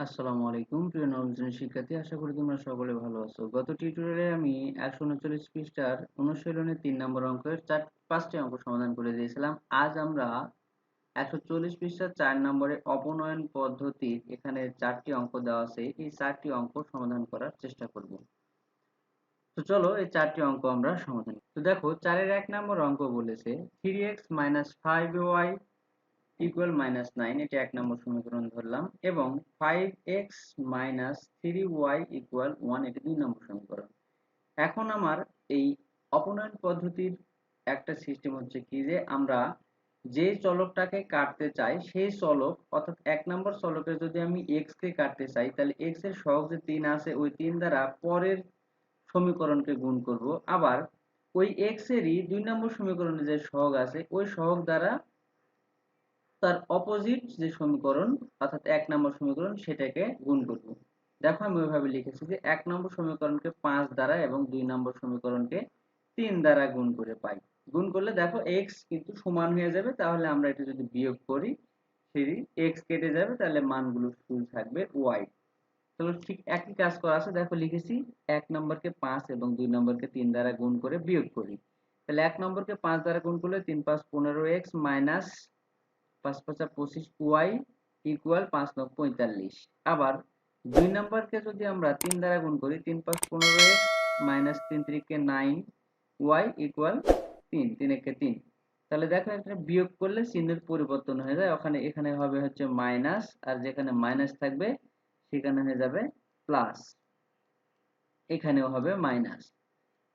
আসসালামু আলাইকুম, প্রিয় নবম শিক্ষার্থী। আশা করি তোমরা সকলে ভালো আছো। গত টিউটোরিয়ালে আমি একশো উনচল্লিশ পৃষ্ঠার অনুশীলনের তিন নম্বর অঙ্কের চার, পাঁচটি অঙ্ক সমাধান করে দিয়েছিলাম। আজ আমরা একশো চল্লিশ পৃষ্ঠার চার নম্বরে অপনয়ন পদ্ধতির এখানে চারটি অঙ্ক দেওয়া আছে। এই চারটি অঙ্ক সমাধান করার চেষ্টা করব। তো চলো এই চারটি অঙ্ক আমরা সমাধান তো দেখো, চারের এক নম্বর অঙ্ক বলেছে three X minus five Y equal minus nine এটা এক নম্বর সমীকরণ ধরলাম, এবং five X minus three Y equal one এটি দুই নম্বর সমীকরণ। এখন আমার এই অপনয়ন পদ্ধতির একটা সিস্টেম হচ্ছে কি যে আমরা যে চলকটাকে কাটতে চাই, সেই চলক, অর্থাৎ এক নম্বর চলকের যদি আমি এক্স কে কাটতে চাই, তাহলে এক্সের সহগ যে তিন আছে, ওই তিন দ্বারা পরের সমীকরণকে গুণ করব। আবার ওই এক্স এরই দুই নম্বর সমীকরণে যে সহগ আছে, ওই সহগ দ্বারা তার অপোজিট যে সমীকরণ, অর্থাৎ এক নম্বর সমীকরণ, সেটাকে গুণ করব। দেখো আমি ওইভাবে লিখেছি যে এক নম্বর সমীকরণকে পাঁচ দ্বারা এবং দুই নম্বর সমীকরণকে তিন দ্বারা গুণ করে পাই। গুণ করলে দেখো এক্স কিন্তু সমান হয়ে যাবে, তাহলে আমরা এটা যদি বিয়োগ করি সেই এক্স কেটে যাবে, তাহলে মানগুলো শুধু থাকবে ওয়াই তাহলে ঠিক একই কাজ করা আছে, দেখো লিখেছি এক নম্বরকে পাঁচ এবং দুই নম্বরকে তিন দ্বারা গুণ করে বিয়োগ করি। তাহলে এক নম্বরকে পাঁচ দ্বারা গুণ করলে তিন পাঁচ পনেরো এক্স মাইনাস পাঁচ পাঁচা পঁচিশ ওয়াই ইকুয়াল পাঁচ নয় পঁয়তাল্লিশ। আবার দুই নম্বরকে যদি আমরা তিন দ্বারা গুণ করি, তিন পাঁচ পনেরো মাইনাস তিন ত্রিকে নাইন ওয়াই ইকুয়াল তিন তিন একে তিন। তাহলে দেখো এখানে বিয়োগ করলে চিহ্নের পরিবর্তন হয়ে যায়। ওখানে, এখানে হবে হচ্ছে মাইনাস আর যেখানে মাইনাস থাকবে, সেখানে হয়ে যাবে প্লাস এখানেও হবে মাইনাস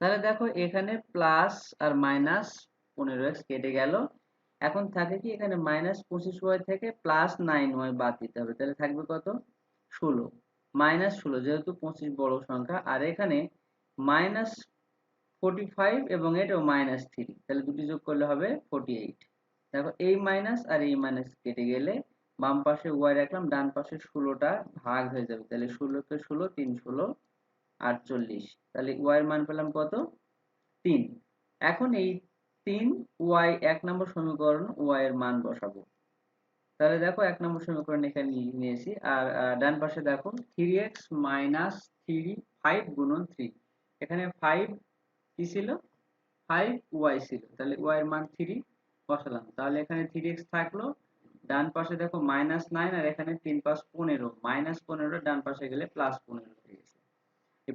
তাহলে দেখো এখানে প্লাস আর মাইনাস পনেরো এক্স কেটে গেল। এখন থাকে কি এখানে মাইনাস পঁচিশ ওয়াই থেকে প্লাস নাইন ওয়াই বাদ দিতে হবে। তাহলে থাকবে কত? ষোলো। মাইনাস ষোলো, যেহেতু পঁচিশ বড় সংখ্যা, আর এখানে মাইনাস ফোর্টি ফাইভ এবং এটাও মাইনাস থ্রি তাহলে দুটি যোগ করলে হবে ফোর্টি এইট দেখো, এই মাইনাস আর এই মাইনাস কেটে গেলে বাম পাশে ওয়াই রাখলাম, ডান পাশে ষোলোটা ভাগ হয়ে যাবে। তাহলে ষোলোকে ষোলো, তিন ষোলো, আটচল্লিশ। তাহলে ওয়াই এর মান পেলাম কত? তিন। এখন এই তিন, ওয়াই এক নম্বর সমীকরণ, ওয়াই এর মান বসাবো। তাহলে দেখো এক নম্বর সমীকরণ এখানে নিয়েছি আর ডান পাশে দেখো three X minus three five গুণন থ্রি এখানে ফাইভ কি ছিল? ফাইভ ওয়াই ছিল। তাহলে ওয়াই এর মান থ্রি বসালাম। তাহলে এখানে থ্রি এক্স থাকল, ডান পাশে দেখো মাইনাস নাইন আর এখানে তিন পাঁচ পনেরো। মাইনাস পনেরো, ডান পাশে গেলে প্লাস পনেরো হয়ে গেছে।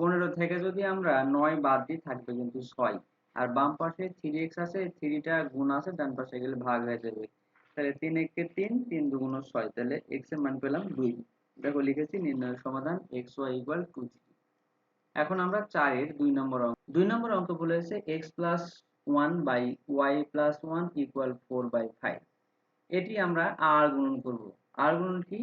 পনেরো থেকে যদি আমরা নয় বাদ দিই, থাকবে কিন্তু ছয়। আর বাম পাশে থ্রি এক্স আছে থ্রিটা গুণ আছে, ডান পাশে গেলে ভাগ হয়ে যাবে। তাহলে তিন একে তিন তিন দুগুণ ছয়, তাহলে এক্সের মান পেলাম দুই। দেখো লিখেছি নির্ণয়ের সমাধান এক্স ওয়াই ইকুয়াল টু এখন আমরা চারের দুই নম্বর অঙ্ক, দুই নম্বর অঙ্ক বলেছে X plus one by Y plus one equal four by five এটি আমরা আর গুণন করব। আর গুণন কি?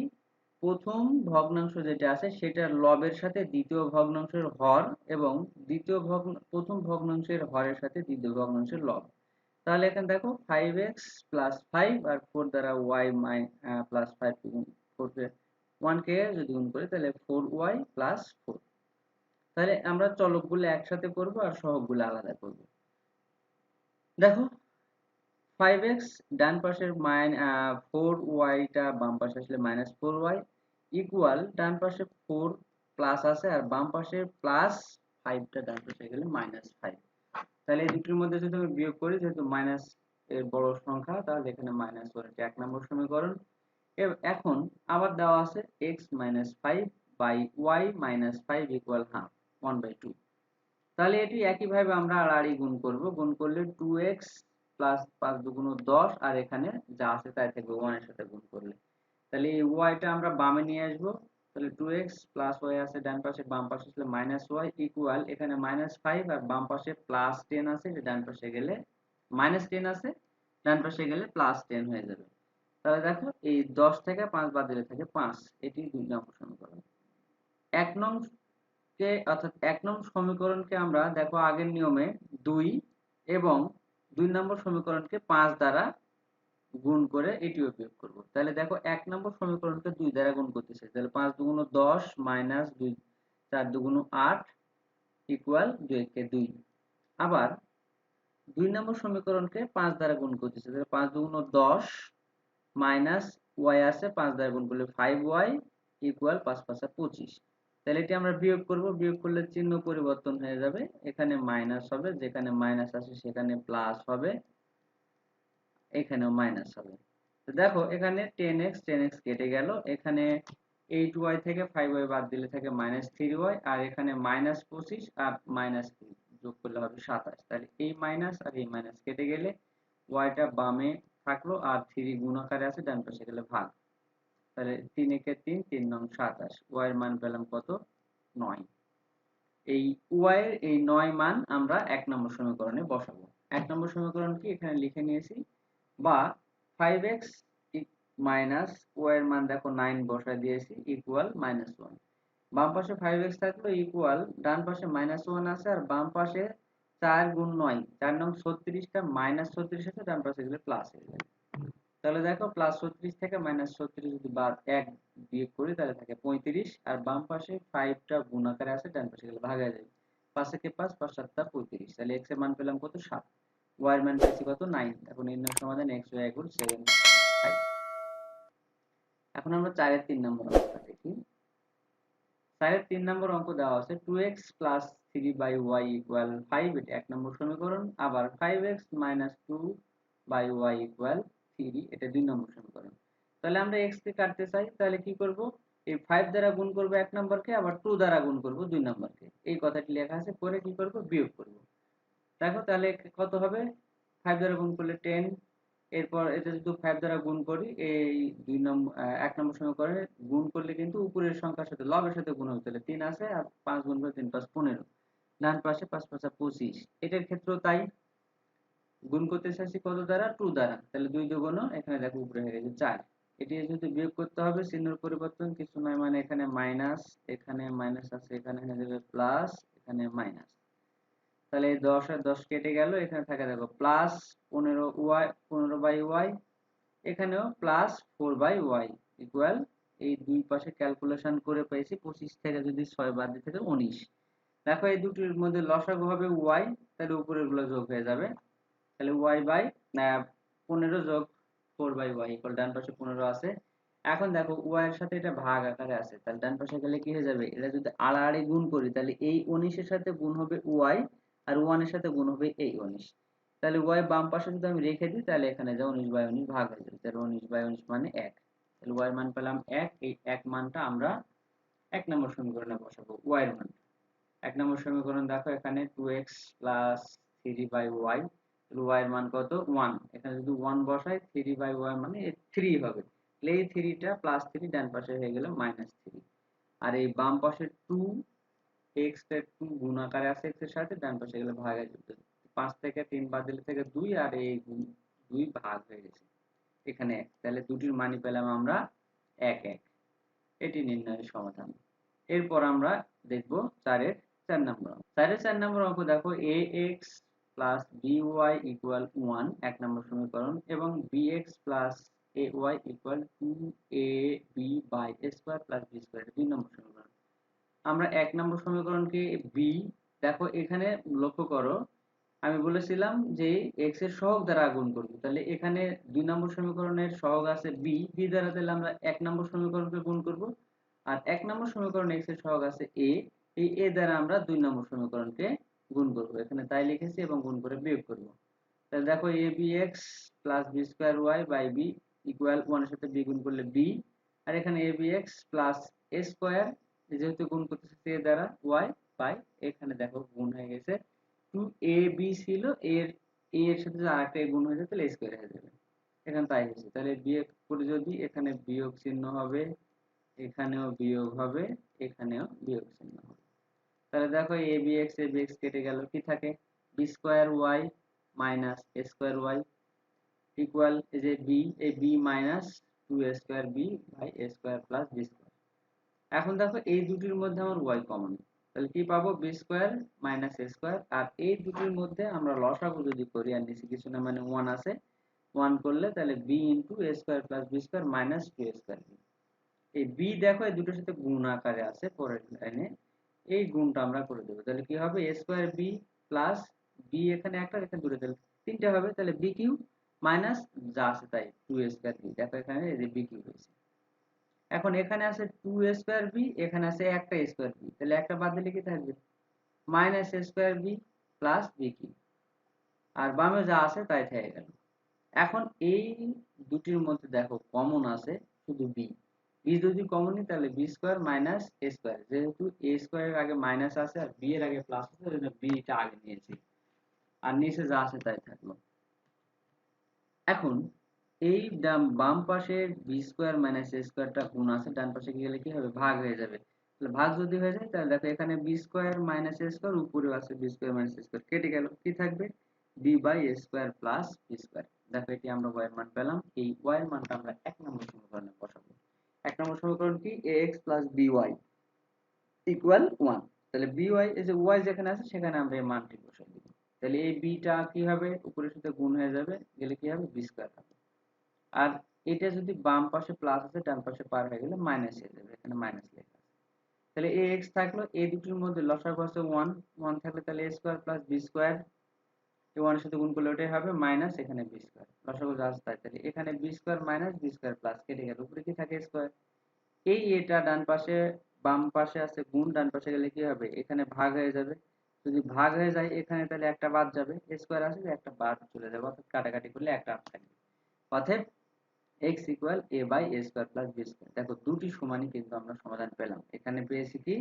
প্রথম ভগ্নাংশ যেটা আছে সেটার লবের সাথে দ্বিতীয় ভগ্নাংশের হর এবং দ্বিতীয় ভগ্ন, প্রথম ভগ্নাংশের হরের সাথে দ্বিতীয় ভগ্নাংশের লব। তাহলে এখানে দেখো ফাইভ এক্স প্লাস ফাইভ আর ফোর দ্বারা ওয়াই মাই প্লাস ফাইভ ফোর ওয়ান কে যদি গুণ করি তাহলে ফোর ওয়াই প্লাস ফোর তাহলে আমরা চলকগুলো একসাথে করব আর সহগগুলো আলাদা করব। দেখো ফাইভ এক্স ডান পাশের মাইন ফোর ওয়াইটা বাম পাশে আসলে মাইনাস ফোর ওয়াই ইকুয়াল ডান পাশে ফোর প্লাস আছে আর বাম পাশে প্লাস ফাইভটা ডান পাশে গেলে মাইনাস ফাইভ তাহলে এই দুটির মধ্যে যদি আমি বিয়োগ করি, যেহেতু মাইনাস এর বড় সংখ্যা, তাহলে এখানে মাইনাস ওয়ান এক নম্বর সমীকরণ। এখন আবার দেওয়া আছে X minus five by Y minus five equal half one by two তাহলে এটি একইভাবে আমরা আর আড়াআড়ি গুণ করব। গুণ করলে টু এক্স প্লাস পাঁচ দুগুণ দশ, আর এখানে যা আছে তাই থাকবে ওয়ানের সাথে গুণ করলে। তাহলে এই ওয়াইটা আমরা বামে নিয়ে আসব। তাহলে টু এক্স প্লাস ওয়াই আছে, ডান পাশে বাম পাশে আসলে মাইনাস ওয়াই ইকুয়াল এখানে মাইনাস ফাইভ আর বাম পাশে প্লাস টেন আছে ডান পাশে গেলে মাইনাস টেন আছে, ডান পাশে গেলে প্লাস টেন হয়ে যাবে। তাহলে দেখো, এই দশ থেকে পাঁচ বাদ দিলে থাকে পাঁচ এটি দুই নম্বর সমীকরণ। এক নং কে, অর্থাৎ এক নং সমীকরণকে আমরা দেখো আগের নিয়মে দুই এবং দুই নম্বর সমীকরণকে পাঁচ দ্বারা গুণ করে এটিও বিয়োগ করব। তাহলে দেখো এক নম্বর সমীকরণকে দুই দ্বারা গুণ করতেছে। তাহলে পাঁচ দুগুণ দশ মাইনাস দুই, চার দুগুণ আট ইকুয়াল দুই কে দুই। আবার দুই নম্বর সমীকরণকে পাঁচ দ্বারা গুণ করতেছে। তাহলে পাঁচ দুগুণ দশ মাইনাস ওয়াই আছে, পাঁচ দ্বারা গুণ করলে ফাইভ ওয়াই ইকুয়াল পাঁচ পাঁচা পঁচিশ। তাহলে এটি আমরা বিয়োগ করব। বিয়োগ করলে চিহ্ন পরিবর্তন হয়ে যাবে। এখানে মাইনাস হবে, যেখানে মাইনাস আছে সেখানে প্লাস হবে। এখানেও মাইনাস হবে। তো দেখো, এখানে টেন এক্স টেন এক্স কেটে গেল। এখানে এইট ওয়াই থেকে ফাইভ ওয়াই বাদ দিলে থাকে মাইনাস থ্রি ওয়াই আর এখানে মাইনাস পঁচিশ আর মাইনাস যোগ করলে হবে সাতাশ। তাহলে এই মাইনাস আর এই মাইনাস কেটে গেলে ওয়াইটা বামে থাকল আর থ্রি গুণ আকারে আছে, ডান পাশে গেলে ভাগ। তাহলে তিন একে তিন তিন নং সাতাশ। ওয়াই এর মান পেলাম কত? নয়। এই ওয়াই এর এই নয় মান আমরা এক নম্বর সমীকরণে বসাবো। এক নম্বর সমীকরণ কি? এখানে লিখে নিয়েছি বা ফাইভ এক্স মাইনাস এর মান দেখো নাইন বসায় দিয়েছি ইকুয়াল মাইনাস ওয়ান বাম পাশে ফাইভ এক্স থাকল ইকুয়াল ডান পাশে মাইনাস ওয়ান আছে, আর বাম পাশে চার গুণ নয়, চার নং ছত্রিশটা মাইনাস ছত্রিশ আছে, ডান পাশে গেলে প্লাস হয়ে যাবে। তাহলে দেখো প্লাস ছত্রিশ থেকে মাইনাস ছত্রিশ যদি বাদ এক বিয়োগ করি, তাহলে থাকে পঁয়ত্রিশ, আর বাম পাশে ফাইভটা গুণ আকারে আছে, ডান পাশে গেলে ভাগ যাবে। পাঁচে কে পাঁচ পাঁচ সাতটা পঁয়ত্রিশ, তাহলে এক্সের মান পেলাম কত? সাত। ওয়াই এর মান পেয়েছি কত? নাইন এখন নির্ণয় সমাধান X Y equal seven five এখন আমরা চারের তিন নম্বর অঙ্কটা দেখি। চারের তিন নম্বর অঙ্ক দেওয়া আছে two X plus three by Y equal five এটা এক নম্বর সমীকরণ। আবার five X minus two by Y equal three এটা দুই নম্বর সমীকরণ। তাহলে আমরা এক্স কে কাটতে চাই, তাহলে কি করব? এই ফাইভ দ্বারা গুণ করব এক নম্বরকে, আবার টু দ্বারা গুণ করব দুই নম্বরকে। এই কথাটি লেখা আছে, পরে কি করব? বিয়োগ করব। দেখো তাহলে কত হবে? ফাইভ দ্বারা গুণ করলে টেন এরপর এটা যদি ফাইভ দ্বারা গুণ করি, এই দুই নম্বর এক নম্বর সমীকরণে গুণ করলে কিন্তু উপরের সংখ্যার সাথে, লবের সাথে গুণ হবে। তাহলে তিন আছে আর পাঁচ গুণ করে তিন, পাঁচ পনেরো। ডান পাশে পাঁচ পাঁচা পঁচিশ। এটার ক্ষেত্রেও তাই। গুণ করতে চাইছি কত দ্বারা? টু দ্বারা। তাহলে দুই দুগুণ এখানে দেখো উপরে হয়ে গেছে চার। এটি যদি বিয়োগ করতে হবে, চিহ্নের পরিবর্তন, কিছু নয় মানে এখানে মাইনাস এখানে মাইনাস আছে, এখানে হয়ে যাবে প্লাস এখানে মাইনাস তাহলে এই দশ আর দশ কেটে গেল, এখানে থাকে দেখো প্লাস পনেরো ওয়াই পনেরো বাই ওয়াই এখানেও plus four by y equal এই দুই পাশে ক্যালকুলেশন করে পেয়েছি, পঁচিশ থেকে যদি ছয় বাদ দিতে থাকে উনিশ। দেখো এই দুটির মধ্যে লসাগু হবে ওয়াই তাহলে উপরেরগুলো যোগ হয়ে যাবে। তাহলে ওয়াই বাই পনেরো যোগ ফোর বাই ওয়াই ইকুয়াল ডান পাশে পনেরো আছে। এখন দেখো ওয়াই এর সাথে এটা ভাগ আকারে আছে, তাহলে ডান পাশে গেলে কি হয়ে যাবে? এটা যদি আড়াআড়ি গুণ করি, তাহলে এই উনিশের সাথে গুণ হবে ওয়াই আর ওয়ানের সাথে গুণ হবে এই উনিশ। তাহলে ওয়াই বাম পাশে যদি আমি রেখে দিই, তাহলে এখানে যা উনিশ বাই উনিশ ভাগ হয়ে যাবে। তাহলে উনিশ বাই উনিশ মানে এক। তাহলে ওয়াই মান পেলাম এক। এই এক মানটা আমরা এক নম্বর সমীকরণে বসাবো। ওয়াই মান। এক নম্বর সমীকরণ দেখো এখানে two x plus three by y y এর মান কত? ওয়ান এখানে যদি ওয়ান বসাই থ্রি বাই ওয়াই মানে থ্রি হবে। এই থ্রিটা প্লাস থ্রি ডান পাশে হয়ে গেল মাইনাস থ্রি আর এই বাম পাশে টু এক্সের টু গুণ আকারে আছে এক্সের সাথে ডান পাশে গেলে ভাগ যাবে। পাঁচ থেকে তিন বাদ দিলে থেকে দুই, আর এই দুই ভাগ হয়ে গেছে। এখানে তাহলে দুটির মানি পেলাম আমরা এক এক। এটি নির্ণয়ের সমাধান। এরপর আমরা দেখব চারের চার নম্বর অঙ্ক। চারের চার নম্বর অঙ্ক দেখো a x plus b y equal one এক নম্বর সমীকরণ, এবং b x plus a y equal two a b by a square plus b square দুই নম্বর সমীকরণ। আমরা এক নম্বর সমীকরণকে বি দেখো, এখানে লক্ষ্য করো, আমি বলেছিলাম যে এক্সের সহগ দ্বারা গুণ করব। তাহলে এখানে দুই নম্বর সমীকরণের সহগ আছে বি বি দ্বারা তাহলে আমরা এক নম্বর সমীকরণকে গুণ করব। আর এক নম্বর সমীকরণ এক্সের সহগ আছে এ এই এ দ্বারা আমরা দুই নম্বর সমীকরণকে গুণ করব। এখানে তাই লিখেছি এবং গুণ করে বিয়োগ করব। তাহলে দেখো a b x plus b square y by b equal ওয়ানের সাথে বি গুণ করলে বি আর এখানে a b x plus a square যেহেতু গুণ করতেছে এ দ্বারা ওয়াই বাই এখানে দেখো গুণ হয়ে গেছে। টু এ বি ছিল, এর এ এর সাথে যদি আরেকটা গুণ হয়ে যায়, তাহলে স্কোয়ার হয়ে যাবে। এখানে তাই হয়েছে। তাহলে বিয়োগ করে যদি এখানে বিয়োগ চিহ্ন হবে, এখানেও বিয়োগ হবে, এখানেও বিয়োগ চিহ্ন হবে। তাহলে দেখো a b x a b x কেটে গেল। কি থাকে? B square y minus a square y equal এই যে বি এই b minus two a square b by a square plus b square এখন দেখো এই দুটির মধ্যে আমার ওয়াই কমন তাহলে কি পাবো? B square minus a square আর এই দুটির মধ্যে আমরা লসাগু যদি করি, আর নিচে কিছু না মানে ওয়ান আছে ওয়ান করলে তাহলে b into a square plus b square minus two a square এই বি দেখো, এই দুটোর সাথে গুণ আকারে আছে পরের লাইনে এই গুণটা আমরা করে দেবো। তাহলে কি হবে? A square b plus b এখানে একটা, এখানে দুটো। তাহলে তিনটে হবে। তাহলে বি কিউ মাইনাস যা আছে তাই টু এ স্কোয়ার বি দেখো এখানে এই যে বি কিউ হয়েছে। এখন এখানে আছে টু স্কোয়ার বি এখানে আছে একটা স্কোয়ার বি তাহলে একটা বাদ দিলে কি থাকবে? Minus square b plus b কি আর বামে যা আছে তাই থেকে গেল। এখন এই দুটির মধ্যে দেখো কমন আছে, শুধু বি বি যদি কমন নিই, তাহলে b square minus a square যেহেতু এ স্কোয়ারের আগে মাইনাস আছে আর বি এর আগে প্লাস আছে ওই জন্য বিটা আগে নিয়েছি। আর নিচে যা আছে তাই থাকল। এখন এই ডান, বাম পাশে বি স্কোয়ার মাইনাস গুণ আছে, ডান পাশে গেলে কি হবে? ভাগ হয়ে যাবে। তাহলে ভাগ যদি হয়ে যায়, তাহলে দেখো এখানে মাইনাস আছে মাইনাস কেটে গেল, কি থাকবে? বাই প্লাস দেখো এটি আমরা মান পেলাম, এই মানটা আমরা এক নম্বর সমীকরণে বসাবো। এক নম্বর সমীকরণ কি? A x plus equal one তাহলে বি ওয়াই এই যে ওয়াই যেখানে আছে, সেখানে আমরা এই মানটি বসাই দিব। তাহলে এই বিটা কি হবে? উপরের সাথে গুণ হয়ে যাবে, গেলে কি হবে? বি স্কোয়ার আর এটা যদি বাম পাশে প্লাস আছে, ডান পাশে পার হয়ে গেলে মাইনাস হয়ে যাবে, এখানে মাইনাস লেখা তাহলে এ এক্স থাকল এই দুটির মধ্যে লসাগু আছে ওয়ান ওয়ান থাকলে তাহলে a square plus b square এই ওয়ানের সাথে গুণ করলে ওটাই হবে মাইনাস এখানে বি স্কোয়ার লসাগু যা আছে তাই, তাহলে এখানে b square minus b square plus কেটে গেল, উপরে কি থাকে স্কোয়ার এই এটা ডান পাশে, বাম পাশে আছে গুণ, ডান পাশে গেলে কি হবে? এখানে ভাগ হয়ে যাবে। যদি ভাগ হয়ে যায়, এখানে তাহলে একটা বাদ যাবে স্কোয়ার আছে, একটা বাদ চলে যাবে, অর্থাৎ কাটাকাটি করলে একটা আর থাকবে অতএব x equal a by a square plus b square দেখো, দুটি সমানই কিন্তু আমরা সমাধান পেলাম। এখানে পেয়েছি কি?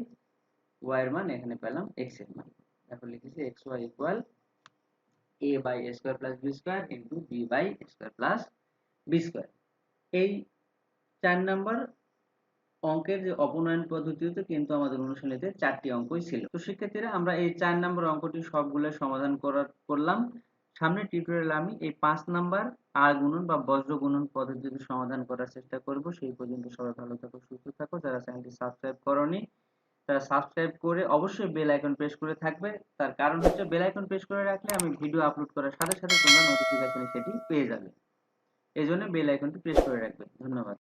y এর মান, এখানে পেলাম x এর মান। দেখো, লিখেছি x y equal a by a square plus b square into b by a square plus b square এই চার নম্বর অঙ্কের যে অপনয়ন পদ্ধতিতে কিন্তু আমাদের অনুশীলনীতে চারটি অঙ্কই ছিল। তো শিক্ষার্থীরা আমরা এই চার নম্বর অঙ্কটি সবগুলো সমাধান করার, করলাম। সামনের টিউটোরিয়ালে আমি এই পাঁচ নাম্বার আর গুণন বা বজ্র গুণন পদ্ধতিতে সমাধান করার চেষ্টা করব। সেই পর্যন্ত সবাই ভালো থাকো, সুস্থ থাকো। যারা চ্যানেলটি সাবস্ক্রাইব করনি, তারা সাবস্ক্রাইব করে অবশ্যই বেল আইকন প্রেস করে থাকবে। তার কারণ হচ্ছে বেল আইকন প্রেস করে রাখলে আমি ভিডিও আপলোড করার সাথে সাথে তোমরা নোটিফিকেশনে সেটি পেয়ে যাবে। এই জন্য বেল আইকনটি প্রেস করে রাখবে। ধন্যবাদ।